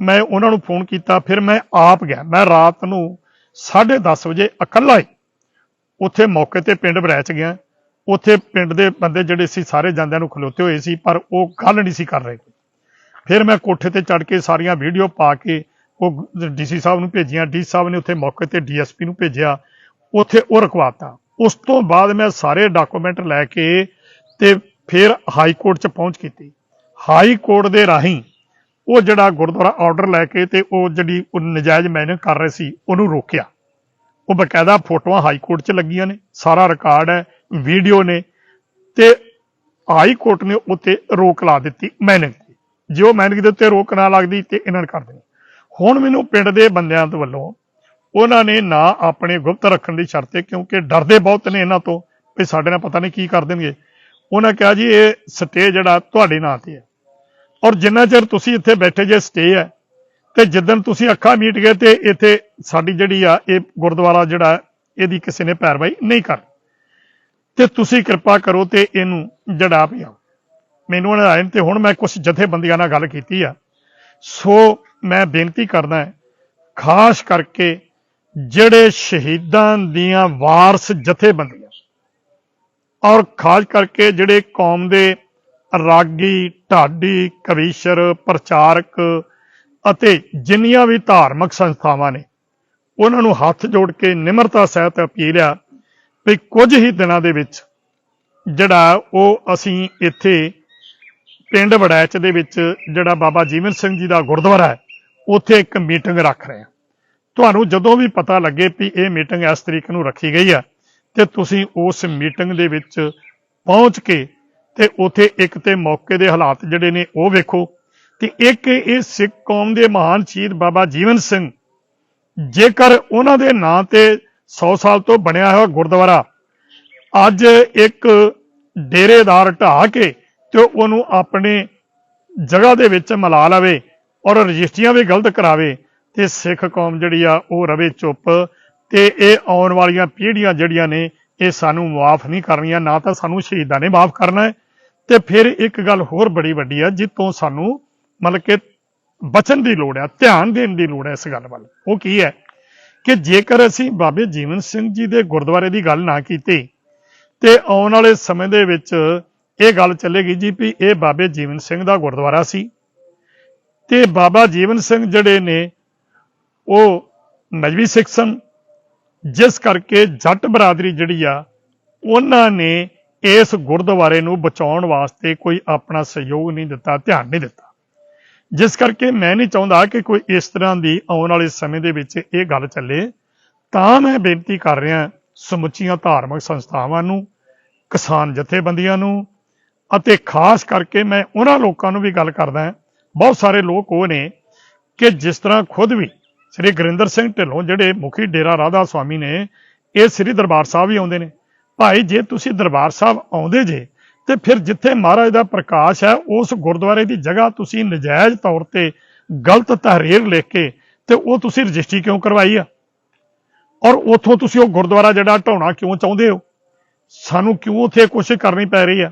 ਮੈਂ ਉਹਨਾਂ ਨੂੰ ਫੋਨ ਕੀਤਾ, ਫਿਰ ਮੈਂ ਆਪ ਗਿਆ। ਮੈਂ ਰਾਤ ਨੂੰ 10:30 ਵਜੇ ਇਕੱਲਾ ਹੀ ਉੱਥੇ ਮੌਕੇ ਤੇ ਪਿੰਡ ਬਰੈਚ ਗਿਆ। ਉੱਥੇ ਪਿੰਡ ਦੇ ਬੰਦੇ ਜਿਹੜੇ ਸੀ, ਸਾਰੇ ਜਾਂਦਿਆਂ ਨੂੰ ਖਲੋਤੇ ਹੋਏ ਸੀ, ਪਰ ਉਹ ਗੱਲ ਨਹੀਂ ਸੀ ਕਰ ਰਹੇ। ਫਿਰ ਮੈਂ ਕੋਠੇ ਤੇ ਚੜ ਕੇ ਸਾਰੀਆਂ ਵੀਡੀਓ ਪਾ ਕੇ ਉਹ ਡੀਸੀ ਸਾਹਿਬ ਨੂੰ ਭੇਜੀਆਂ। ਡੀ ਸਾਹਿਬ ਨੇ ਉੱਥੇ ਮੌਕੇ ਤੇ ਡੀਐਸਪੀ ਨੂੰ ਭੇਜਿਆ। ਉੱਥੇ ਉਹ ਰਖਵਾਤਾ ਉਸ ਤੋਂ ਬਾਅਦ ਮੈਂ ਸਾਰੇ ਡਾਕੂਮੈਂਟ ਲੈ ਕੇ ਤੇ ਫਿਰ ਹਾਈ ਕੋਰਟ 'ਚ ਪਹੁੰਚ ਕੀਤੀ। ਹਾਈ ਕੋਰਟ ਦੇ ਰਾਹੀਂ ਉਹ ਜਿਹੜਾ ਗੁਰਦੁਆਰਾ ਆਰਡਰ ਲੈ ਕੇ ਤੇ ਉਹ ਜਿਹੜੀ ਉਹ ਨਜਾਇਜ਼ ਮਾਈਨਿੰਗ ਕਰ ਰਹੇ ਸੀ, ਉਹਨੂੰ ਰੋਕਿਆ। ਉਹ ਬਕਾਇਦਾ ਫੋਟੋਆਂ ਹਾਈ ਕੋਰਟ 'ਚ ਲੱਗੀਆਂ ਨੇ, ਸਾਰਾ ਰਿਕਾਰਡ ਹੈ ਵੀਡੀਓ ਨੇ ਤੇ ਹਾਈ ਕੋਰਟ ਨੇ ਉੱਤੇ ਰੋਕ ਲਾ ਦਿੱਤੀ ਮਾਈਨਿੰਗ ਜੇ ਉਹ ਮਾਈਨਿੰਗ ਦੇ ਉੱਤੇ ਰੋਕ ਨਾ ਲੱਗਦੀ ਤੇ ਇਹਨਾਂ ਨੇ ਕਰ ਦੇਣੀ। ਹੁਣ ਮੈਨੂੰ ਪਿੰਡ ਦੇ ਬੰਦਿਆਂ ਦੇ ਵੱਲੋਂ ਉਹਨਾਂ ਨੇ ਨਾ ਆਪਣੇ ਗੁਪਤ ਰੱਖਣ ਦੀ ਸ਼ਰਤ ਹੈ, ਕਿਉਂਕਿ ਡਰਦੇ ਬਹੁਤ ਨੇ ਇਹਨਾਂ ਤੋਂ ਵੀ ਸਾਡੇ ਨਾਲ ਪਤਾ ਨਹੀਂ ਕੀ ਕਰ ਦੇਣਗੇ। ਉਹਨਾਂ ਕਿਹਾ ਜੀ, ਇਹ ਸਟੇ ਜਿਹੜਾ ਤੁਹਾਡੇ ਨਾਂ ਤੇ ਹੈ। ਔਰ ਜਿੰਨਾ ਚਿਰ ਤੁਸੀਂ ਇੱਥੇ ਬੈਠੇ ਜੇ ਸਟੇ ਹੈ, ਤੇ ਜਿੱਦਣ ਤੁਸੀਂ ਅੱਖਾਂ ਮੀਟ ਗਏ ਤੇ ਇੱਥੇ ਸਾਡੀ ਜਿਹੜੀ ਆ, ਇਹ ਗੁਰਦੁਆਰਾ ਜਿਹੜਾ, ਇਹਦੀ ਕਿਸੇ ਨੇ ਪੈਰਵਾਈ ਨਹੀਂ ਕਰ। ਤੇ ਤੁਸੀਂ ਕਿਰਪਾ ਕਰੋ ਤੇ ਇਹਨੂੰ ਜੜਾ ਪਿਆਓ। ਮੈਨੂੰ ਉਹਨਾਂ ਆਏ ਤੇ ਹੁਣ ਮੈਂ ਕੁਝ ਜਥੇਬੰਦੀਆਂ ਨਾਲ ਗੱਲ ਕੀਤੀ ਆ। ਸੋ ਮੈਂ ਬੇਨਤੀ ਕਰਦਾ ਹਾਂ, ਖਾਸ ਕਰਕੇ ਜਿਹੜੇ ਸ਼ਹੀਦਾਂ ਦੀਆਂ ਵਾਰਸ ਜਥੇਬੰਦੀਆਂ ਔਰ ਖਾਸ ਕਰਕੇ ਜਿਹੜੇ ਕੌਮ ਦੇ ਰਾਗੀ, ਢਾਡੀ, ਕਵੀਸ਼ਰ, ਪ੍ਰਚਾਰਕ ਅਤੇ ਜਿੰਨੀਆਂ ਵੀ ਧਾਰਮਿਕ ਸੰਸਥਾਵਾਂ ਨੇ, ਉਹਨਾਂ ਨੂੰ ਹੱਥ ਜੋੜ ਕੇ ਨਿਮਰਤਾ ਸਹਿਤ ਅਪੀਲ ਆ ਵੀ ਕੁਝ ਹੀ ਦਿਨਾਂ ਦੇ ਵਿੱਚ ਜਿਹੜਾ ਉਹ ਅਸੀਂ ਇੱਥੇ ਪਿੰਡ ਵੜੈਚ ਦੇ ਵਿੱਚ ਜਿਹੜਾ ਬਾਬਾ ਜੀਵਨ ਸਿੰਘ ਜੀ ਦਾ ਗੁਰਦੁਆਰਾ ਹੈ, ਉੱਥੇ ਇੱਕ ਮੀਟਿੰਗ ਰੱਖ ਰਹੇ ਹਾਂ। ਤੁਹਾਨੂੰ ਜਦੋਂ ਵੀ ਪਤਾ ਲੱਗੇ ਵੀ ਇਹ ਮੀਟਿੰਗ ਇਸ ਤਰੀਕ ਨੂੰ ਰੱਖੀ ਗਈ ਹੈ, ਤੇ ਤੁਸੀਂ ਉਸ ਮੀਟਿੰਗ ਦੇ ਵਿੱਚ ਪਹੁੰਚ ਕੇ ਤੇ ਉੱਥੇ ਇੱਕ ਤੇ ਮੌਕੇ ਦੇ ਹਾਲਾਤ ਜਿਹੜੇ ਨੇ ਉਹ ਵੇਖੋ, ਤੇ ਇੱਕ ਇਹ ਸਿੱਖ ਕੌਮ ਦੇ ਮਹਾਨ ਸ਼ਹੀਦ ਬਾਬਾ ਜੀਵਨ ਸਿੰਘ, ਜੇਕਰ ਉਹਨਾਂ ਦੇ ਨਾਂ ਤੇ 100 ਸਾਲ ਤੋਂ ਬਣਿਆ ਹੋਇਆ ਗੁਰਦੁਆਰਾ, ਅੱਜ ਇੱਕ ਡੇਰੇਦਾਰ ਢਾਹ ਕੇ ਤੇ ਉਹਨੂੰ ਆਪਣੇ ਜਗ੍ਹਾ ਦੇ ਵਿੱਚ ਮਿਲਾ ਲਵੇ ਔਰ ਰਜਿਸਟਰੀਆਂ ਵੀ ਗਲਤ ਕਰਾਵੇ ਤੇ ਸਿੱਖ ਕੌਮ ਜਿਹੜੀ ਆ ਉਹ ਰਵੇ ਚੁੱਪ ਤੇ ਇਹ ਆਉਣ ਵਾਲੀਆਂ ਪੀੜ੍ਹੀਆਂ ਜਿਹੜੀਆਂ ਨੇ ਇਹ ਸਾਨੂੰ ਮਾਫ ਨਹੀਂ ਕਰਨੀਆਂ, ਨਾ ਤਾਂ ਸਾਨੂੰ ਸ਼ਹੀਦਾਂ ਨੇ ਮਾਫ ਕਰਨਾ ਹੈ। ਤੇ ਫਿਰ ਇੱਕ ਗੱਲ ਹੋਰ ਬੜੀ ਵੱਡੀ ਆ, ਜਿੱਤੋਂ ਸਾਨੂੰ ਮਤਲਬ ਕਿ ਬਚਨ ਦੀ ਲੋੜ ਹੈ ਧਿਆਨ ਦੇਣ ਦੀ ਲੋੜ ਹੈ ਇਸ ਗੱਲ ਵੱਲ। ਉਹ ਕੀ ਹੈ ਕਿ ਜੇਕਰ ਅਸੀਂ ਬਾਬੇ ਜੀਵਨ ਸਿੰਘ ਜੀ ਦੇ ਗੁਰਦੁਆਰੇ ਦੀ ਗੱਲ ਨਾ ਕੀਤੀ ਤੇ ਆਉਣ ਵਾਲੇ ਸਮੇਂ ਦੇ ਵਿੱਚ ਇਹ ਗੱਲ ਚੱਲੇਗੀ ਜੀ ਵੀ ਇਹ ਬਾਬੇ ਜੀਵਨ ਸਿੰਘ ਦਾ ਗੁਰਦੁਆਰਾ ਸੀ। ਤੇ ਬਾਬਾ ਜੀਵਨ ਸਿੰਘ ਜਿਹੜੇ ਨੇ, ਉਹ ਮਜਬੀ ਸਿੱਖ ਸਨ। ਜਿਸ ਕਰਕੇ ਜੱਟ ਬਰਾਦਰੀ ਜਿਹੜੀ ਆ, ਉਹਨਾਂ ਨੇ ਇਸ ਗੁਰਦੁਆਰੇ ਨੂੰ ਬਚਾਉਣ ਵਾਸਤੇ ਕੋਈ ਆਪਣਾ ਸਹਿਯੋਗ ਨਹੀਂ ਦਿੱਤਾ, ਧਿਆਨ ਨਹੀਂ ਦਿੱਤਾ। ਜਿਸ ਕਰਕੇ ਮੈਂ ਨਹੀਂ ਚਾਹੁੰਦਾ ਕਿ ਕੋਈ ਇਸ ਤਰ੍ਹਾਂ ਦੀ ਆਉਣ ਵਾਲੇ ਸਮੇਂ ਦੇ ਵਿੱਚ ਇਹ ਗੱਲ ਚੱਲੇ। ਤਾਂ ਮੈਂ ਬੇਨਤੀ ਕਰ ਰਿਹਾ, ਸਮੁੱਚੀਆਂ ਧਾਰਮਿਕ ਸੰਸਥਾਵਾਂ ਨੂੰ, ਕਿਸਾਨ ਜਥੇਬੰਦੀਆਂ ਨੂੰ ਅਤੇ ਖਾਸ ਕਰਕੇ ਮੈਂ ਉਹਨਾਂ ਲੋਕਾਂ ਨੂੰ ਵੀ ਗੱਲ ਕਰਦਾ ਹਾਂ। ਬਹੁਤ ਸਾਰੇ ਲੋਕ ਉਹ ਨੇ ਕਿ ਜਿਸ ਤਰ੍ਹਾਂ ਖੁਦ ਵੀ ਸ੍ਰੀ ਗੁਰਿੰਦਰ ਸਿੰਘ ਢਿੱਲੋਂ ਜਿਹੜੇ ਮੁਖੀ ਡੇਰਾ ਰਾਧਾ ਸੁਆਮੀ ਨੇ, ਇਹ ਸ੍ਰੀ ਦਰਬਾਰ ਸਾਹਿਬ ਹੀ ਆਉਂਦੇ ਨੇ। ਭਾਈ, ਜੇ ਤੁਸੀਂ ਦਰਬਾਰ ਸਾਹਿਬ ਆਉਂਦੇ ਜੇ, ਤੇ ਫਿਰ ਜਿੱਥੇ ਮਹਾਰਾਜ ਦਾ ਪ੍ਰਕਾਸ਼ ਹੈ, ਉਸ ਗੁਰਦੁਆਰੇ ਦੀ ਜਗ੍ਹਾ ਤੁਸੀਂ ਨਜਾਇਜ਼ ਤੌਰ ਤੇ ਗਲਤ ਤਹਰੀਰ ਲਿਖ ਕੇ ਤੇ ਉਹ ਤੁਸੀਂ ਰਜਿਸਟਰੀ ਕਿਉਂ ਕਰਵਾਈ ਆ? ਔਰ ਉਥੋਂ ਤੁਸੀਂ ਉਹ ਗੁਰਦੁਆਰਾ ਜਿਹੜਾ ਢਾਉਣਾ ਕਿਉਂ ਚਾਹੁੰਦੇ ਹੋ? ਸਾਨੂੰ ਕਿਉਂ ਉੱਥੇ ਕੋਸ਼ਿਸ਼ ਕਰਨੀ ਪੈ ਰਹੀ ਆ?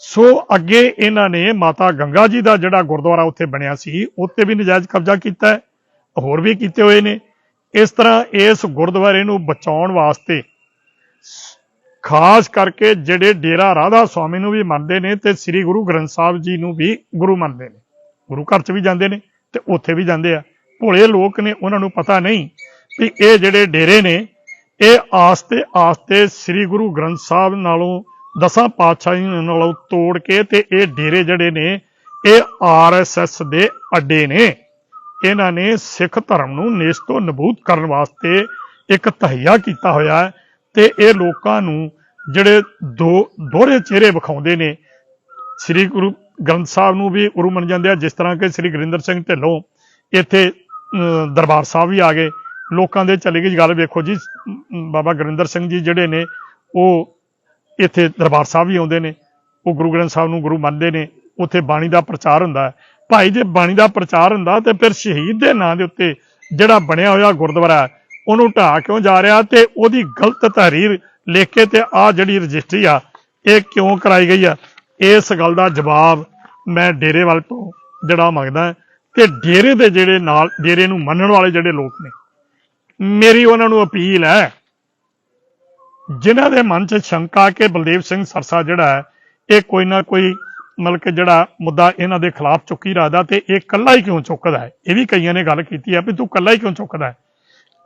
ਸੋ ਅੱਗੇ ਇਹਨਾਂ ਨੇ ਮਾਤਾ ਗੰਗਾ ਜੀ ਦਾ ਜਿਹੜਾ ਗੁਰਦੁਆਰਾ ਉੱਥੇ ਬਣਿਆ ਸੀ, ਉੱਤੇ ਵੀ ਨਜਾਇਜ਼ ਕਬਜ਼ਾ ਕੀਤਾ ਹੈ, ਹੋਰ ਵੀ ਕੀਤੇ ਹੋਏ ਨੇ। ਇਸ ਤਰ੍ਹਾਂ ਇਸ ਗੁਰਦੁਆਰੇ ਨੂੰ ਬਚਾਉਣ ਵਾਸਤੇ ਖਾਸ ਕਰਕੇ ਜਿਹੜੇ ਡੇਰਾ ਰਾਧਾ ਸਵਾਮੀ ਨੂੰ ਵੀ ਮੰਨਦੇ ਨੇ ਤੇ ਸ੍ਰੀ ਗੁਰੂ ਗ੍ਰੰਥ ਸਾਹਿਬ ਜੀ ਨੂੰ ਵੀ ਗੁਰੂ ਮੰਨਦੇ ਨੇ। ਗੁਰੂ ਘਰ 'ਚ ਵੀ ਜਾਂਦੇ ਨੇ ਤੇ ਉੱਥੇ ਵੀ ਜਾਂਦੇ ਆ। ਭੋਲੇ ਲੋਕ ਨੇ ਉਹਨਾਂ ਨੂੰ ਪਤਾ ਨਹੀਂ ਵੀ ਇਹ ਜਿਹੜੇ ਡੇਰੇ ਨੇ, ਇਹ ਆਸਤੇ ਆਸਤੇ ਸ੍ਰੀ ਗੁਰੂ ਗ੍ਰੰਥ ਸਾਹਿਬ ਨਾਲੋਂ ਦਸਾਂ ਪਾਤਸ਼ਾਹੀਆਂ ਨਾਲੋਂ ਤੋੜ ਕੇ ਤੇ ਇਹ ਡੇਰੇ ਜਿਹੜੇ ਨੇ ਇਹ ਆਰਐਸਐਸ ਦੇ ਅੱਡੇ ਨੇ। ਇਹਨਾਂ ਨੇ ਸਿੱਖ ਧਰਮ ਨੂੰ ਨੇਸਤੋ ਨਬੂਤ ਕਰਨ ਵਾਸਤੇ ਇੱਕ ਤਹਈਆ ਕੀਤਾ ਹੋਇਆ ਹੈ ਤੇ ਇਹ ਲੋਕਾਂ ਨੂੰ ਜਿਹੜੇ ਦੋ ਦੋਹਰੇ ਚਿਹਰੇ ਵਿਖਾਉਂਦੇ ਨੇ ਸ੍ਰੀ ਗੁਰੂ ਗ੍ਰੰਥ ਸਾਹਿਬ ਨੂੰ ਵੀ ਗੁਰੂ ਮੰਨ ਜਾਂਦੇ ਆ ਜਿਸ ਤਰ੍ਹਾਂ ਕਿ ਸ੍ਰੀ ਗੁਰਿੰਦਰ ਸਿੰਘ ਢਿੱਲੋਂ ਇੱਥੇ ਅਮ, ਦਰਬਾਰ ਸਾਹਿਬ ਵੀ ਆ ਗਏ। ਲੋਕਾਂ ਦੇ ਚਲੇ ਗਈ ਗੱਲ ਵੇਖੋ ਜੀ ਬਾਬਾ ਗੁਰਿੰਦਰ ਸਿੰਘ ਜੀ ਜਿਹੜੇ ਨੇ ਉਹ ਇੱਥੇ ਦਰਬਾਰ ਸਾਹਿਬ ਵੀ ਆਉਂਦੇ ਨੇ, ਉਹ ਗੁਰੂ ਗ੍ਰੰਥ ਸਾਹਿਬ ਨੂੰ ਗੁਰੂ ਮੰਨਦੇ ਨੇ, ਉੱਥੇ ਬਾਣੀ ਦਾ ਪ੍ਰਚਾਰ ਹੁੰਦਾ ਹੈ। ਭਾਈ, ਜੇ ਬਾਣੀ ਦਾ ਪ੍ਰਚਾਰ ਹੁੰਦਾ, ਤੇ ਫਿਰ ਸ਼ਹੀਦ ਦੇ ਨਾਂ ਦੇ ਉੱਤੇ ਜਿਹੜਾ ਬਣਿਆ ਹੋਇਆ ਗੁਰਦੁਆਰਾ ਉਹਨੂੰ ਢਾਹ ਕਿਉਂ ਜਾ ਰਿਹਾ ਤੇ ਉਹਦੀ ਗਲਤ ਤਹਿਰੀਰ ਲਿਖ ਕੇ ਤੇ ਆ ਜਿਹੜੀ ਰਜਿਸਟਰੀ ਆ, ਇਹ ਕਿਉਂ ਕਰਾਈ ਗਈ ਆ? ਇਸ ਗੱਲ ਦਾ ਜਵਾਬ ਮੈਂ ਡੇਰੇ ਵੱਲ ਤੋਂ ਜਿਹੜਾ ਮੰਗਦਾ ਤੇ ਡੇਰੇ ਦੇ ਜਿਹੜੇ ਨਾਲ, ਡੇਰੇ ਨੂੰ ਮੰਨਣ ਵਾਲੇ ਜਿਹੜੇ ਲੋਕ ਨੇ, ਮੇਰੀ ਉਹਨਾਂ ਨੂੰ ਅਪੀਲ ਹੈ ਜਿਨ੍ਹਾਂ ਦੇ ਮਨ 'ਚ ਸ਼ੰਕਾ ਕਿ ਬਲਦੇਵ ਸਿੰਘ ਸਰਸਾ ਜਿਹੜਾ ਹੈ, ਇਹ ਕੋਈ ਨਾ ਕੋਈ ਮਤਲਬ ਕਿ ਜਿਹੜਾ ਮੁੱਦਾ ਇਹਨਾਂ ਦੇ ਖਿਲਾਫ ਚੁੱਕੀ ਰੱਖਦਾ ਤੇ ਇਹ ਕੱਲਾ ਹੀ ਕਿਉਂ ਚੁੱਕਦਾ ਹੈ? ਇਹ ਵੀ ਕਈਆਂ ਨੇ ਗੱਲ ਕੀਤੀ ਹੈ ਵੀ ਤੂੰ ਕੱਲਾ ਹੀ ਕਿਉਂ ਚੁੱਕਦਾ ਹੈ?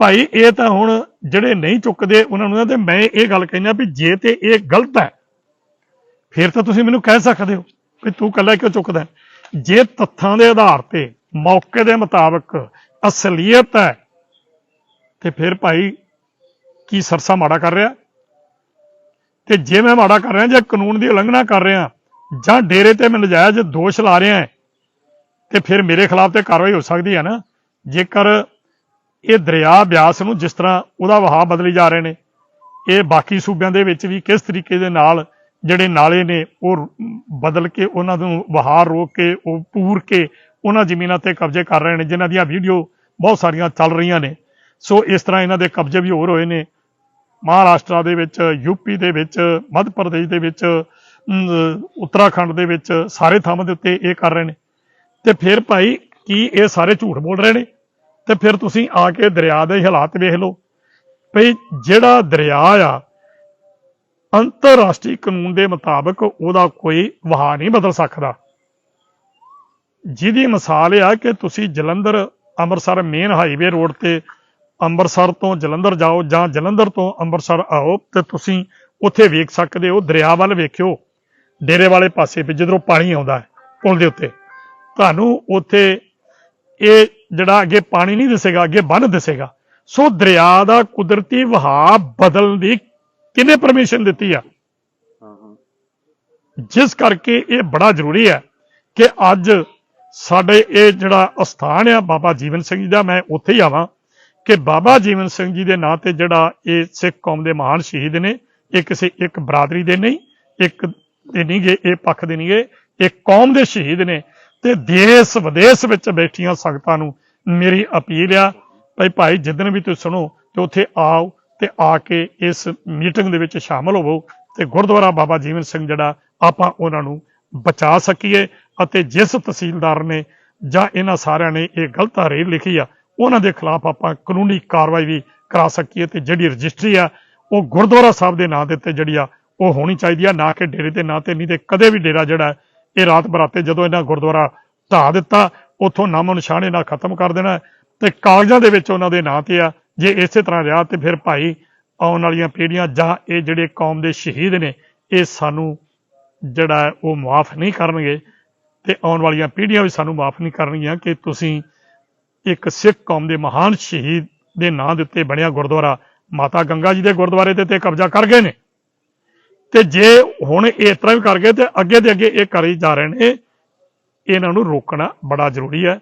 ਭਾਈ, ਇਹ ਤਾਂ ਹੁਣ ਜਿਹੜੇ ਨਹੀਂ ਚੁੱਕਦੇ ਉਹਨਾਂ ਨੂੰ ਤੇ ਮੈਂ ਇਹ ਗੱਲ ਕਹਿੰਦਾ ਵੀ ਜੇ ਤੇ ਇਹ ਗਲਤ ਹੈ, ਫਿਰ ਤਾਂ ਤੁਸੀਂ ਮੈਨੂੰ ਕਹਿ ਸਕਦੇ ਹੋ ਵੀ ਤੂੰ ਕੱਲਾ ਕਿਉਂ ਚੁੱਕਦਾ ਜੇ ਤੱਥਾਂ ਦੇ ਆਧਾਰ ਤੇ ਮੌਕੇ ਦੇ ਮੁਤਾਬਕ ਅਸਲੀਅਤ ਹੈ, ਤੇ ਫਿਰ ਭਾਈ ਕੀ ਸਰਸਾ ਮਾੜਾ ਕਰ ਰਿਹਾ? ਤੇ ਜੇ ਮੈਂ ਮਾੜਾ ਕਰ ਰਿਹਾ, ਜਾਂ ਕਾਨੂੰਨ ਦੀ ਉਲੰਘਣਾ ਕਰ ਰਿਹਾ, ਜਾਂ ਡੇਰੇ ਤੇ ਮੈਂ ਨਜਾਇਜ਼ ਦੋਸ਼ ਲਾ ਰਿਹਾ ਤੇ ਫਿਰ ਮੇਰੇ ਖਿਲਾਫ ਤੇ ਕਾਰਵਾਈ ਹੋ ਸਕਦੀ ਹੈ ਨਾ? ਜੇਕਰ ਇਹ ਦਰਿਆ ਬਿਆਸ ਨੂੰ ਜਿਸ ਤਰ੍ਹਾਂ ਉਹਦਾ ਵਹਾਅ ਬਦਲੀ ਜਾ ਰਹੇ ਨੇ, ਇਹ ਬਾਕੀ ਸੂਬਿਆਂ ਦੇ ਵਿੱਚ ਵੀ ਕਿਸ ਤਰੀਕੇ ਦੇ ਨਾਲ ਜਿਹੜੇ ਨਾਲੇ ਨੇ, ਉਹ ਬਦਲ ਕੇ ਉਹਨਾਂ ਨੂੰ ਵਹਾਅ ਰੋਕ ਕੇ, ਉਹ ਪੂਰ ਕੇ ਉਹਨਾਂ ਜ਼ਮੀਨਾਂ ਤੇ ਕਬਜ਼ੇ ਕਰ ਰਹੇ ਨੇ, ਜਿਨ੍ਹਾਂ ਦੀਆਂ ਵੀਡੀਓ ਬਹੁਤ ਸਾਰੀਆਂ ਚੱਲ ਰਹੀਆਂ ਨੇ। ਸੋ ਇਸ ਤਰ੍ਹਾਂ ਇਹਨਾਂ ਦੇ ਕਬਜ਼ੇ ਵੀ ਹੋਰ ਹੋਏ ਨੇ। ਮਹਾਰਾਸ਼ਟਰ ਦੇ ਵਿੱਚ ਯੂਪੀ ਦੇ ਵਿੱਚ ਮੱਧ ਪ੍ਰਦੇਸ਼ ਦੇ ਵਿੱਚ ਅਮ, ਉੱਤਰਾਖੰਡ ਦੇ ਵਿੱਚ ਸਾਰੇ ਥਾਵਾਂ ਦੇ ਉੱਤੇ ਇਹ ਕਰ ਰਹੇ ਨੇ। ਤੇ ਫਿਰ ਭਾਈ ਕੀ ਇਹ ਸਾਰੇ ਝੂਠ ਬੋਲ ਰਹੇ ਨੇ? ਤੇ ਫਿਰ ਤੁਸੀਂ ਆ ਕੇ ਦਰਿਆ ਦੇ ਹਾਲਾਤ ਵੇਖ ਲਓ। ਭਈ ਜਿਹੜਾ ਦਰਿਆ ਆ ਅੰਤਰਰਾਸ਼ਟਰੀ ਕਾਨੂੰਨ ਦੇ ਮੁਤਾਬਕ ਉਹਦਾ ਕੋਈ ਵਹਾਅ ਨਹੀਂ ਬਦਲ ਸਕਦਾ। ਜਿਹਦੀ ਮਿਸਾਲ ਇਹ ਆ ਕਿ ਤੁਸੀਂ Jalandhar Amritsar main highway road ਤੇ ਅੰਮ੍ਰਿਤਸਰ ਤੋਂ ਜਲੰਧਰ ਜਾਓ ਜਾਂ ਜਲੰਧਰ ਤੋਂ ਅੰਮ੍ਰਿਤਸਰ ਆਓ ਤੇ ਤੁਸੀਂ ਉੱਥੇ ਵੇਖ ਸਕਦੇ ਹੋ ਦਰਿਆ ਵੱਲ ਵੇਖਿਓ। ਡੇਰੇ ਵਾਲੇ ਪਾਸੇ ਵੀ ਜਦੋਂ ਪਾਣੀ ਆਉਂਦਾ ਹੈ ਪੁਲ ਦੇ ਉੱਤੇ। ਤੁਹਾਨੂੰ ਉੱਥੇ ਇਹ ਜਿਹੜਾ ਅੱਗੇ ਪਾਣੀ ਨਹੀਂ ਦਿਸੇਗਾ ਅੱਗੇ ਬੰਨ ਦਿਸੇਗਾ। ਸੋ ਦਰਿਆ ਦਾ ਕੁਦਰਤੀ ਵਹਾਅ ਬਦਲਣ ਦੀ ਕਿਹਨੇ ਪਰਮਿਸ਼ਨ ਦਿੱਤੀ ਆ? ਜਿਸ ਕਰਕੇ ਇਹ ਬੜਾ ਜ਼ਰੂਰੀ ਹੈ ਕਿ ਅੱਜ ਸਾਡੇ ਇਹ ਜਿਹੜਾ ਅਸਥਾਨ ਆ ਬਾਬਾ ਜੀਵਨ ਸਿੰਘ ਜੀ ਦਾ ਮੈਂ ਉੱਥੇ ਹੀ ਆਵਾਂ। ਕਿ ਬਾਬਾ ਜੀਵਨ ਸਿੰਘ ਜੀ ਦੇ ਨਾਂ ਤੇ ਜਿਹੜਾ ਇਹ ਸਿੱਖ ਕੌਮ ਦੇ ਮਹਾਨ ਸ਼ਹੀਦ ਨੇ, ਇਹ ਕਿਸੇ ਇੱਕ ਬਰਾਦਰੀ ਦੇ ਨਹੀਂ, ਇੱਕ ਦੇ ਨਹੀਂ ਗੇ, ਇਹ ਪੱਖ ਦੇ ਨਹੀਂ ਗੇ, ਇਹ ਕੌਮ ਦੇ ਸ਼ਹੀਦ ਨੇ। ਤੇ ਦੇਸ਼ ਵਿਦੇਸ਼ ਵਿੱਚ ਬੈਠੀਆਂ ਸੰਗਤਾਂ ਨੂੰ ਮੇਰੀ ਅਪੀਲ ਆ, ਭਾਈ ਭਾਈ, ਜਿੱਦਣ ਵੀ ਤੁਸੀਂ ਸੁਣੋ ਤੇ ਉੱਥੇ ਆਓ ਤੇ ਆ ਕੇ ਇਸ ਮੀਟਿੰਗ ਦੇ ਵਿੱਚ ਸ਼ਾਮਲ ਹੋਵੋ ਤੇ ਗੁਰਦੁਆਰਾ ਬਾਬਾ ਜੀਵਨ ਸਿੰਘ ਜਿਹੜਾ, ਆਪਾਂ ਉਹਨਾਂ ਨੂੰ ਬਚਾ ਸਕੀਏ ਅਤੇ ਜਿਸ ਤਹਿਸੀਲਦਾਰ ਨੇ ਜਾਂ ਇਹਨਾਂ ਸਾਰਿਆਂ ਨੇ ਇਹ ਗਲਤ ਰੇਲ ਲਿਖੀ ਆ ਉਹਨਾਂ ਦੇ ਖਿਲਾਫ ਆਪਾਂ ਕਾਨੂੰਨੀ ਕਾਰਵਾਈ ਵੀ ਕਰਾ ਸਕੀਏ ਤੇ ਜਿਹੜੀ ਰਜਿਸਟਰੀ ਆ, ਉਹ ਗੁਰਦੁਆਰਾ ਸਾਹਿਬ ਦੇ ਨਾਂ ਦੇ ਉੱਤੇ ਜਿਹੜੀ ਆ, ਉਹ ਹੋਣੀ ਚਾਹੀਦੀ ਆ, ਨਾ ਕਿ ਡੇਰੇ ਦੇ ਨਾਂ ਤੇ, ਨਹੀਂ ਤੇ ਕਦੇ ਵੀ ਡੇਰਾ ਜਿਹੜਾ, ਇਹ ਰਾਤ ਬਰਾਤੇ ਜਦੋਂ ਇਹਨਾਂ ਗੁਰਦੁਆਰਾ ਢਾਹ ਦਿੱਤਾ, ਉੱਥੋਂ ਨਾਮੋ ਨਿਸ਼ਾਨੇ ਨਾਲ ਖਤਮ ਕਰ ਦੇਣਾ ਹੈ ਤੇ ਕਾਗਜ਼ਾਂ ਦੇ ਵਿੱਚ ਉਹਨਾਂ ਦੇ ਨਾਂ ਤੇ ਆ, ਜੇ ਇਸੇ ਤਰ੍ਹਾਂ ਰਿਹਾ ਤੇ ਫਿਰ ਭਾਈ ਆਉਣ ਵਾਲੀਆਂ ਪੀੜ੍ਹੀਆਂ ਜਾਂ ਇਹ ਜਿਹੜੇ ਕੌਮ ਦੇ ਸ਼ਹੀਦ ਨੇ, ਇਹ ਸਾਨੂੰ ਜਿਹੜਾ ਉਹ ਮਾਫ ਨਹੀਂ ਕਰਨਗੇ ਤੇ ਆਉਣ ਵਾਲੀਆਂ ਪੀੜ੍ਹੀਆਂ ਵੀ ਸਾਨੂੰ ਮਾਫ ਨਹੀਂ ਕਰਨਗੀਆਂ ਕਿ ਤੁਸੀਂ ਇੱਕ ਸਿੱਖ ਕੌਮ ਦੇ ਮਹਾਨ ਸ਼ਹੀਦ ਦੇ ਨਾਂ ਦੇ ਉੱਤੇ ਬਣਿਆ ਗੁਰਦੁਆਰਾ, ਮਾਤਾ ਗੰਗਾ ਜੀ ਦੇ ਗੁਰਦੁਆਰੇ ਦੇ ਉੱਤੇ ਕਬਜ਼ਾ ਕਰ ਗਏ ਨੇ। ਤੇ ਜੇ ਹੁਣ ਇਸ ਤਰ੍ਹਾਂ ਵੀ ਕਰ ਗਏ ਤੇ ਅੱਗੇ ਦੇ ਅੱਗੇ ਇਹ ਕਰੀ ਜਾ ਰਹੇ ਨੇ, ਇਹਨਾਂ ਨੂੰ ਰੋਕਣਾ ਬੜਾ ਜ਼ਰੂਰੀ ਹੈ।